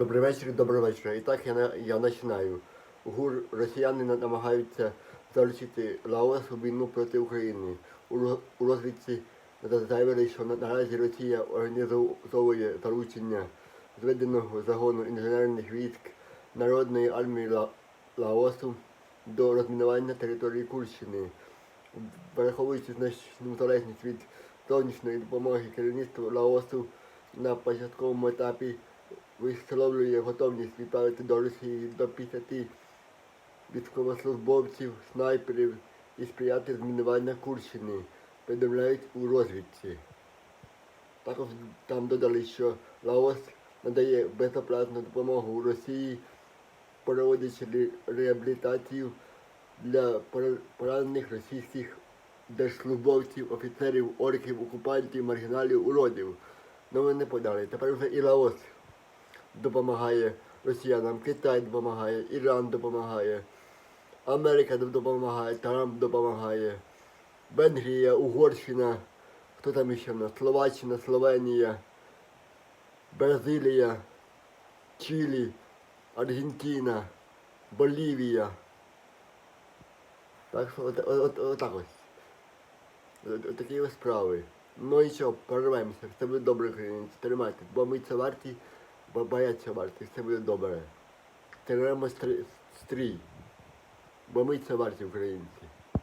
Добрий вечір, добрий вечір. І так я, я починаю. ГУР росіяни намагаються залучити Лаос у війну проти України. У, розвідці заявили, що наразі Росія організовує залучення зведеного загону інженерних військ Народної армії Ла- Лаосу до розмінування території Курщини. Враховуючи значну залежність від зовнішньої допомоги керівництва Лаосу на початковому етапі висловлює готовність відправити до Росії до 50 військовослужбовців, снайперів і сприяти змінування Курщини, повідомляють у розвідці. Також там додали, що Лаос надає безоплатну допомогу Росії, проводячи реабілітацію для поранених російських держслужбовців, офіцерів, орків, окупантів, маргіналів, уродів. Новини подали. Тепер вже і Лаос допомагає росіянам, Китай допомагає, Іран допомагає, Америка допомагає, Трамп допомагає, Венгрія, Угорщина, хто там ще в нас? Словаччина, Словенія, Бразилія, Чилі, Аргентина, Болівія. Так що от, от, от, отак ось. Такі ось справи. Ну і що, порвемося, все буде добре, тримайтесь, бо ми це варті, бо бояться варті, все буде добре. Тримаємо стрій, бо ми це варті, українці.